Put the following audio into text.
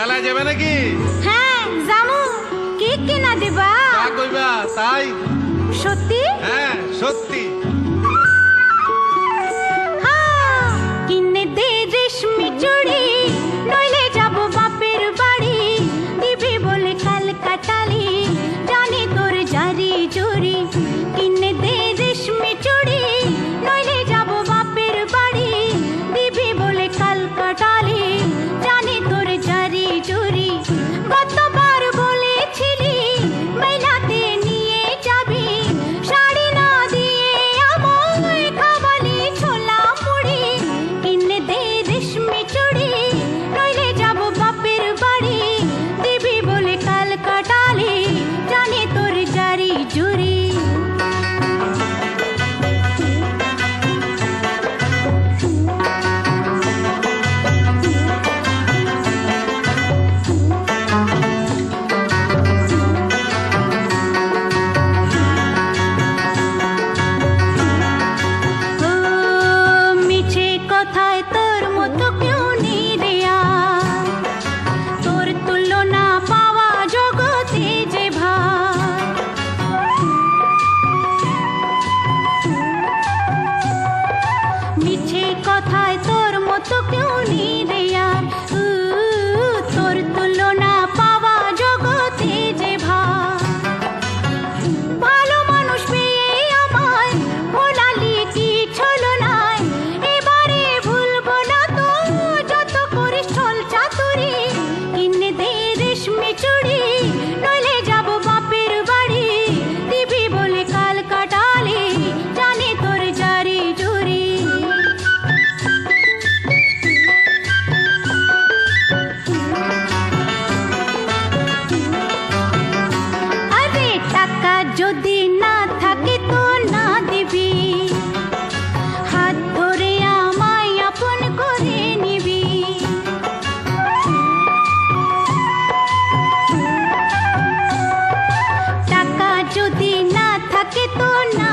মেলায় যাবে নাকি? হ্যাঁ জামু কি কিনা দিবা। তা কইবা তাই? সত্যি? হ্যাঁ সত্যি। तो क्यों नहीं যদি না থাকে তো না